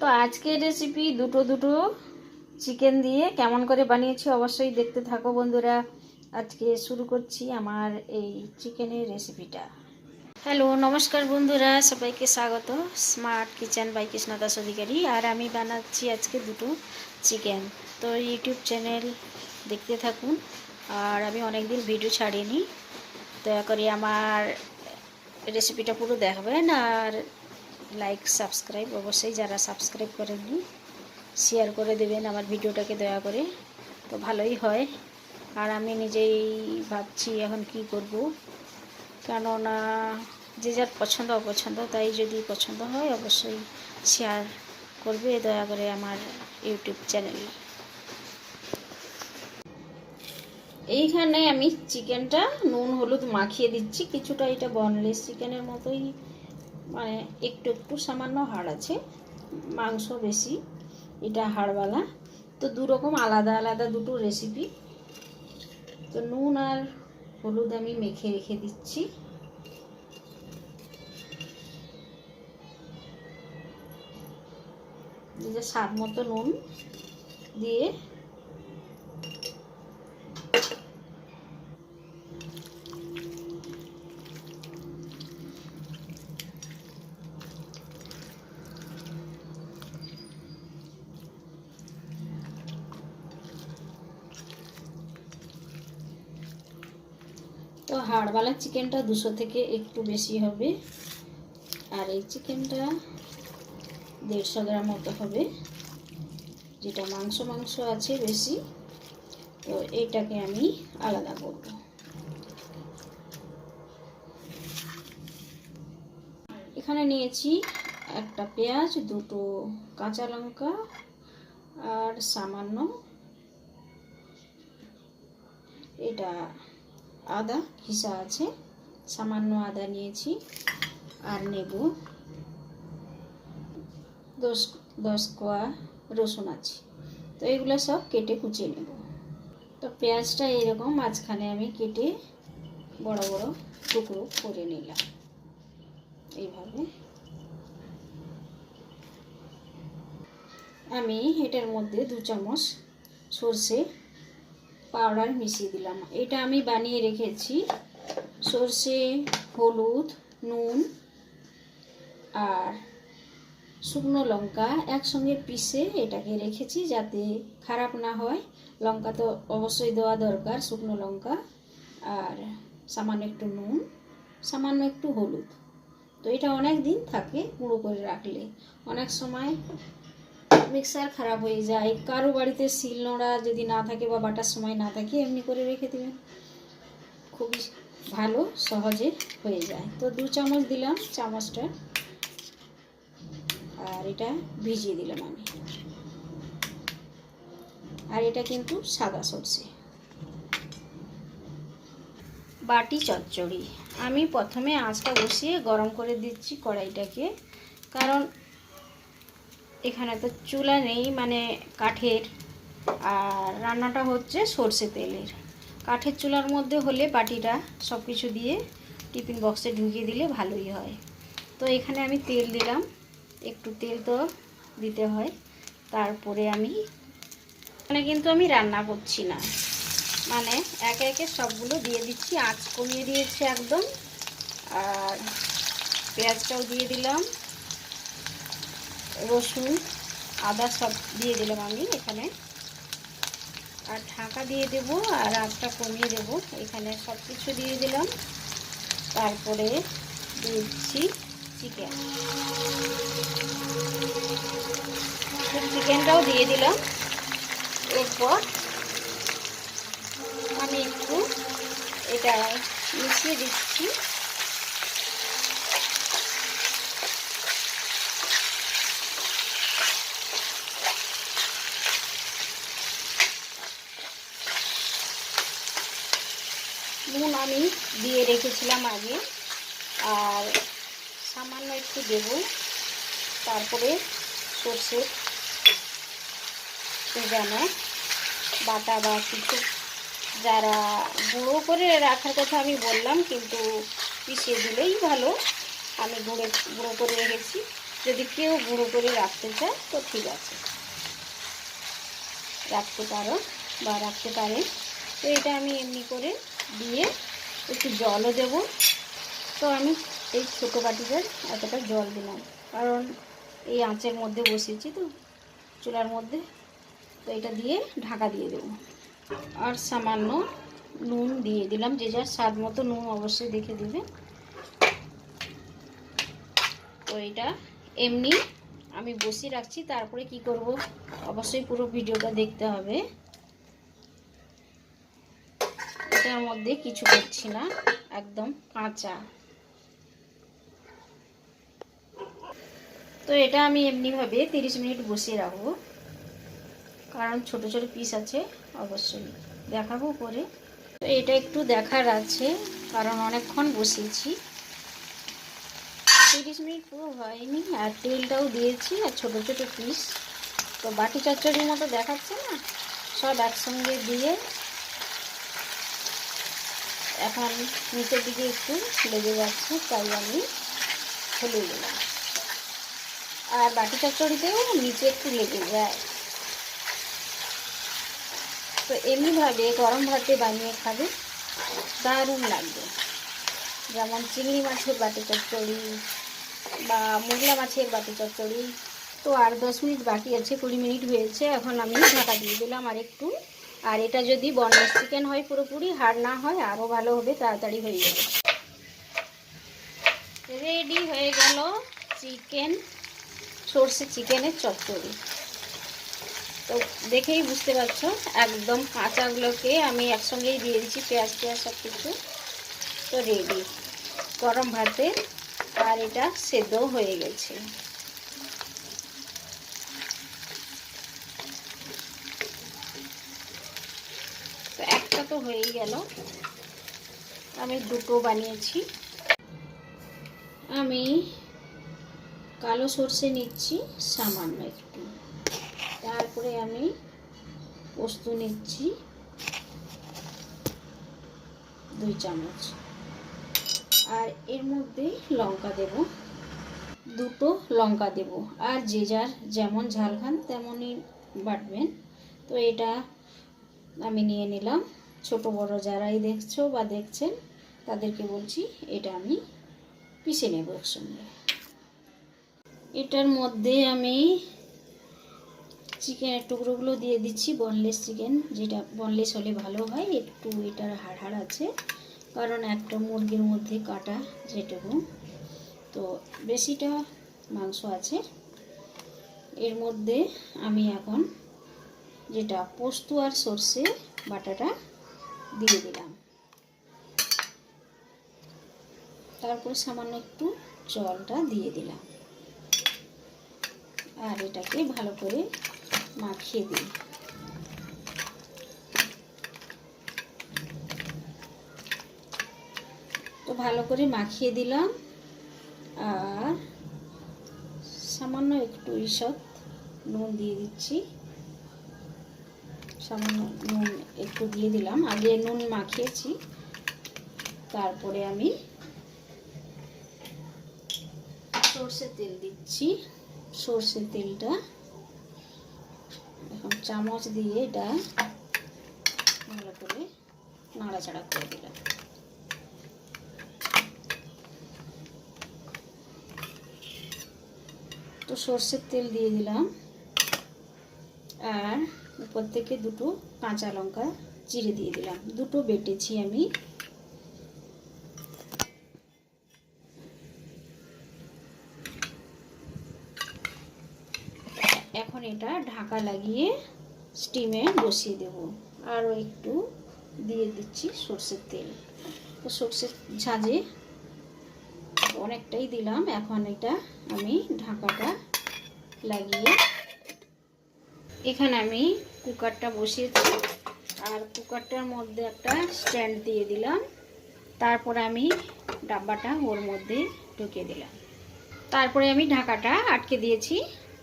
তো আজকের রেসিপি দুটো দুটো চিকেন দিয়ে কেমন করে বানিয়েছি অবশ্যই দেখতে থাকো বন্ধুরা। আজকে শুরু করছি আমার এই চিকেনের রেসিপিটা হ্যালো নমস্কার বন্ধুরা, সবাইকে স্বাগত। Smart kitchen by Krishna Das Adhikari আর আমি বানাচ্ছি আজকে দুটো চিকেন তো ইউটিউব চ্যানেল দেখতে থাকুন। আর আমি অনেক দিন ভিডিও ছাড়িনি। দয়া করে আমার রেসিপিটা পুরো দেখবেন। আর লাইক সাবস্ক্রাইব অবশ্যই যারা সাবস্ক্রাইব করেননি শেয়ার করে দেবেন আমার ভিডিওটাকে দয়া করে। তো ভালোই হয়। আর আমি নিজেই ভাবছি এখন কি করব। কেননা যে যার পছন্দ, অপছন্দ, তাই যদি পছন্দ হয়, অবশ্যই শেয়ার করবে দয়া করে আমার ইউটিউব চ্যানেল এইখানে আমি চিকেনটা নুন, হলুদ মাখিয়ে দিচ্ছি। কিছুটা এটা বনলেস চিকেনের মতোই মানে একটু একটু সামান্য হাড় আছে, মাংস বেশি, এটা হাড়ওয়ালা। তো দু রকম আলাদা আলাদা দুটো রেসিপি তো নুন আর হলুদ আমি মেখে রেখে দিচ্ছি। যে স্বাদ মতো নুন দিয়ে তো হাড়ওয়ালা চিকেনটা দুশো থেকে একটু বেশি হবে। আর এই চিকেনটা দেড়শো গ্রাম মতো হবে, যেটা মাংস মাংস আছে বেশি। তো এইটাকে আমি আলাদা করব। এখানে নিয়েছি একটা পেঁয়াজ, দুটো কাঁচা লঙ্কা আর সামান্য এটা আদা ঘিসা আছে। সামান্য আদা নিয়েছি আর নেব। দশ দশ কোয়া রসুন আছে। তো এগুলো সব কেটে কুচিয়ে নেব। তো পেঁয়াজটা এইরকম মাঝখানে আমি কেটে বড় বড় টুকরো করে নিলাম। এইভাবে। আমি এটার মধ্যে দু চামচ সর্ষে পাউডার মিশিয়ে দিলাম। এটা আমি বানিয়ে রেখেছি। সর্ষে, হলুদ, নুন আর শুকনো লঙ্কা একসঙ্গে পিষে এটাকে রেখেছি যাতে খারাপ না হয়। লঙ্কা তো অবশ্যই দেওয়া দরকার, শুকনো লঙ্কা আর সামান্য একটু নুন, সামান্য একটু হলুদ। তো এটা অনেক দিন থাকে গুঁড়ো করে রাখলে। অনেক সময় মিক্সার খারাপ হয়ে যায়। কারও বাড়িতে শিল নোড়া যদি না থাকে বা বাটার সময় না থাকে, এমনি করে রেখে দেবেন। খুবই ভালো, সহজে হয়ে যায়। তো দু চামচ দিলাম চামচটা। আর এটা ভিজিয়ে দিলাম আমি। আর এটা কিন্তু সাদা সর্ষে। বাটি চচ্চড়ি। আমি প্রথমে আঁচটা বসিয়ে গরম করে দিচ্ছি কড়াইটাকে। কারণ এখানে তো চুলা নেই মানে কাঠের। আর রান্নাটা হচ্ছে সর্ষে তেলের। কাঠের চুলার মধ্যে হলে বাটিটা সব কিছু দিয়ে টিফিন বক্সে ঢুকিয়ে দিলে ভালোই হয়। তো এখানে আমি তেল দিলাম। একটু তেল তো দিতে হয়। তারপরে আমি মানে কিন্তু আমি রান্না করছি না। মানে একে একে সবগুলো দিয়ে দিচ্ছি। আঁচ কমিয়ে দিয়েছি একদম। আর পেঁয়াজটাও দিয়ে দিলাম। রসুন, আদা সব দিয়ে দিলাম আমি এখানে। আর ঢাকা দিয়ে দেব আর আঁচটা কমিয়ে দেব। এখানে সব কিছু দিয়ে দিলাম। তারপরে দিচ্ছি চিকেন। চিকেনটাও দিয়ে দিলাম। এরপর আমি একটু এটা মিশিয়ে দিচ্ছি নুন আমি দিয়ে রেখেছিলাম আগে। আর সামান্য একটু দেব তারপরে সর্ষের যেন বাটা বা কিছু যারা গুঁড়ো করে রাখার কথা আমি বললাম, কিন্তু পিষিয়ে দিলেই ভালো। আমি গুঁড়ো গুঁড়ো করে রেখেছি। যদি কেউ গুঁড়ো করে রাখতে চায়, তো ঠিক আছে। রাখতে পারো বা রাখতে পারে তো এটা আমি এমনি করে দিয়ে একটু জলও দেব। তো আমি এই ছোটো বাটিটার এতটা জল দিলাম। কারণ এই আঁচের মধ্যে বসিয়েছি তো, চুলার মধ্যে। তো এটা দিয়ে ঢাকা দিয়ে দেবো। আর সামান্য নুন দিয়ে দিলাম, যে যার স্বাদ মতো নুন অবশ্যই দেখে দিবে। তো এটা এমনি আমি বসিয়ে রাখছি, তারপরে কি করব? অবশ্যই পুরো ভিডিওটা দেখতে হবে। এটার মধ্যে কিছু করছি না, একদম কাঁচা। তো এটা আমি এমনিভাবে তিরিশ মিনিট বসিয়ে রাখব, কারণ ছোট ছোট পিস আছে, অবশ্যই দেখাবো পরে তো এটা একটু দেখার আছে, কারণ অনেকক্ষণ বসিয়েছি। তিরিশ মিনিট পুরো হয়নি, আর তেলটাও দিয়েছি, আর ছোট ছোট পিস তো বাটি চচ্চড়ির মতো দেখাচ্ছে না, সব একসঙ্গে দিয়ে এখন নিচের দিকে একটু লেগে যাচ্ছে, তাই আমি খুলে দিলাম। আর বাটি চচ্চড়িতেও নিচে একটু লেগে যায়। তো এমনিভাবে গরম ভাতে বানিয়ে খাবে, দারুণ লাগবে। যেমন চিংড়ি মাছের বাটি চচ্চড়ি বা মোগলা মাছের বাটি চচ্চড়ি। তো আর দশ মিনিট বাকি আছে, কুড়ি মিনিট হয়েছে, এখন আমি ঢাকা দিয়ে দিলাম আর একটু আর এটা যদি বনলেস চিকেন হয় পুরোপুরি, হাড় না হয় আরও ভালো হবে, তাড়াতাড়ি হয়ে যাবে। রেডি হয়ে গেল চিকেন, সর্ষে চিকেনের চচ্চড়ি। তো দেখেই বুঝতে পারছ, একদম কাঁচাগুলোকে আমি একসঙ্গেই দিয়ে দিচ্ছি, পেঁয়াজ পেঁয়াজ সব কিছু তো রেডি গরম ভাতে, আর এটা সেদ্ধ হয়ে গেছে। তো হয়েই গেল। আমি দুটো বানিয়েছি। আমি কালো সর্ষে নিচ্ছি সামান্য একটু। তারপরে আমি পোস্ত নিচ্ছি দুই চামচ। আর এর মধ্যে লঙ্কা দেব। দুটো লঙ্কা দেব। আর যে যার যেমন ঝাল খান তেমনই বাটবেন। তো এটা আমি নিয়ে নিলাম। ছোট, বড় যারাই দেখছ বা দেখছেন, তাদেরকে বলছি এটা আমি পিষে নেব একসঙ্গে। এটার মধ্যে আমি চিকেনের টুকরোগুলো দিয়ে দিচ্ছি বনলেস চিকেন যেটা বনলেস হলে ভালো হয়, একটু এটার হাড় আছে, কারণ একটা মুরগির মধ্যে কাটা যেটুকু, তো বেশিটা মাংস আছে। এর মধ্যে আমি এখন যেটা পোস্ত আর সর্ষে বাটাটা দিয়ে দিলাম। তারপর সামান্য একটু জলটা দিয়ে দিলাম। আর এটাকে ভালো করে মাখিয়ে দিই। তো ভালো করে মাখিয়ে দিলাম। আর সামান্য একটু ঈষৎ নুন দিয়ে দিচ্ছি। সামান্য নুন একটু দিয়ে দিলাম। আগে নুন মাখিয়েছি। তারপরে আমি সর্ষের তেল দিচ্ছি। সর্ষের তেলটা এখন চামচ দিয়ে এটা ভালো করে নাড়াচাড়া করে দিলাম। তো সর্ষের তেল দিয়ে দিলাম। থেকে দুটো কাঁচা লঙ্কা চিড়ে দিয়ে দিলাম। দুটো বেটেছি আমি। এখন এটা ঢাকা লাগিয়ে স্টিমে বসিয়ে দেব। আরও একটু দিয়ে দিচ্ছি সর্ষের তেল। তো সর্ষের ঝাঁঝে অনেকটাই দিলাম। এখন এটা আমি ঢাকাটা লাগিয়ে এখানে আমি কুকারটা বসিয়েছি। আর কুকারটার মধ্যে একটা স্ট্যান্ড দিয়ে দিলাম। তারপরে আমি ডাব্বাটা ওর মধ্যে ঢুকিয়ে দিলাম। তারপরে আমি ঢাকাটা আটকে দিয়েছি।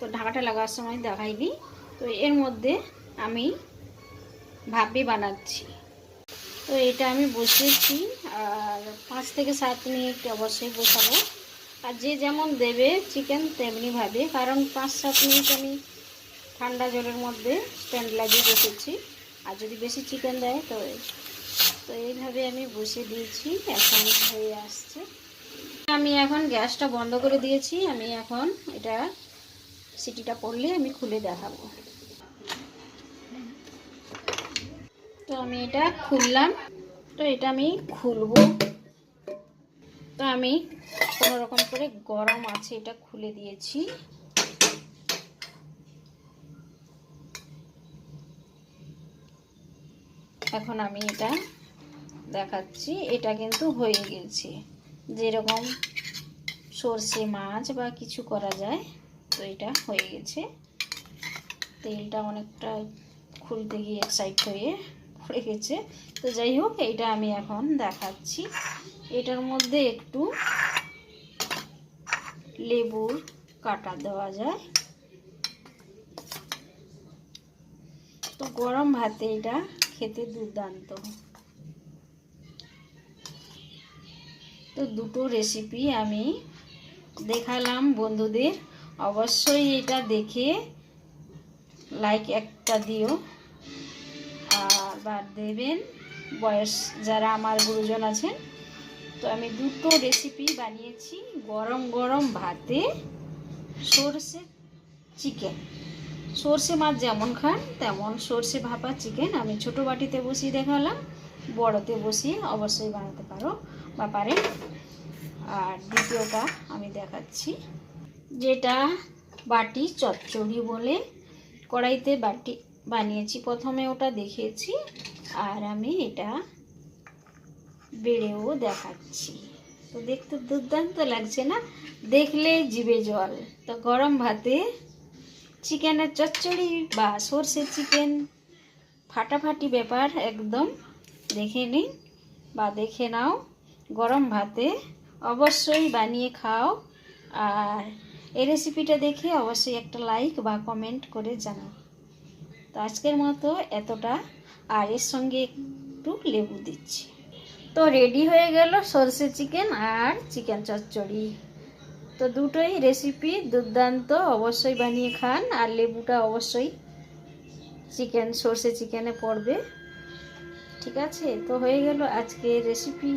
তো ঢাকাটা লাগার সময় দেখাইনি। তো এর মধ্যে আমি ভাবি বানাচ্ছি। তো এটা আমি বসিয়েছি। আর পাঁচ থেকে সাত মিনিট অবশ্যই বসাবো। আর যে যেমন দেবে চিকেন তেমনিভাবে। কারণ পাঁচ সাত মিনিট আমি ঠান্ডা জলের মধ্যে স্ট্যান্ড লাগিয়ে বসেছি। আর যদি বেশি চিকেন দেয়, তো তো এইভাবে আমি বসে দিয়েছি, এখন হয়ে আসছে। আমি এখন গ্যাসটা বন্ধ করে দিয়েছি। আমি এখন এটা সিটিটা পড়লে আমি খুলে দেখাবো। তো আমি এটা খুললাম। তো এটা আমি খুলবো। তো আমি রকম করে গরম আছে, এটা খুলে দিয়েছি। এখন আমি এটা দেখাচ্ছি। এটা কিন্তু হয়ে গেছে। যেরকম সর্ষে মাছ বা কিছু করা যায়, তো এটা হয়ে গেছে। তেলটা অনেকটা খুলতে গিয়ে এক সাইড হয়ে পড়ে গেছে। তো যাই হোক এইটা আমি এখন দেখাচ্ছি। এটার মধ্যে একটু লেবুর কাটা দেওয়া যায়। তো গরম ভাতে এটা খেতে দুর্দান্ত। তো দুটো রেসিপি আমি দেখালাম বন্ধুদের। অবশ্যই এটা দেখে লাইক একটা দিও। আর দেবেন বয়স যারা আমার গুরুজন আছেন। তো আমি দুটো রেসিপি বানিয়েছি গরম গরম ভাতে সর্ষে চিকেন সর্ষে মাছ যেমন খান, তেমন সর্ষে ভাপা চিকেন আমি ছোট বাটিতে বসিয়ে দেখালাম, বড়তে বসিয়ে অবশ্যই বানাতে পারো বা পারেন। আর দ্বিতীয়টা আমি দেখাচ্ছি, যেটা বাটি চচ্চড়ি বলে, কড়াইতে বাটি বানিয়েছি, প্রথমে ওটা দেখিয়েছি আর আমি এটা বেড়েও দেখাচ্ছি। তো দেখতে দুর্দান্ত লাগছে না? দেখলে জিভে জল। তো গরম ভাতে চিকেনের চচ্চড়ি বা সর্ষে চিকেন। ফাটাফাটি ব্যাপার একদম। দেখে নিন বা দেখে নাও। গরম ভাতে অবশ্যই বানিয়ে খাও। আর এই রেসিপিটা দেখে অবশ্যই একটা লাইক বা কমেন্ট করে জানাও। তো আজকের মতো এতটা। আর এর সঙ্গে একটু লেবু দিচ্ছি। তো রেডি হয়ে গেল সর্ষে চিকেন আর চিকেন চচ্চড়ি। তো দুটোই রেসিপি দুর্দান্ত, অবশ্যই বানিয়ে খান। আর লেবুটা অবশ্যই চিকেন সর্ষে চিকেনে পড়বে। ঠিক আছে? তো হয়ে গেল আজকে রেসিপি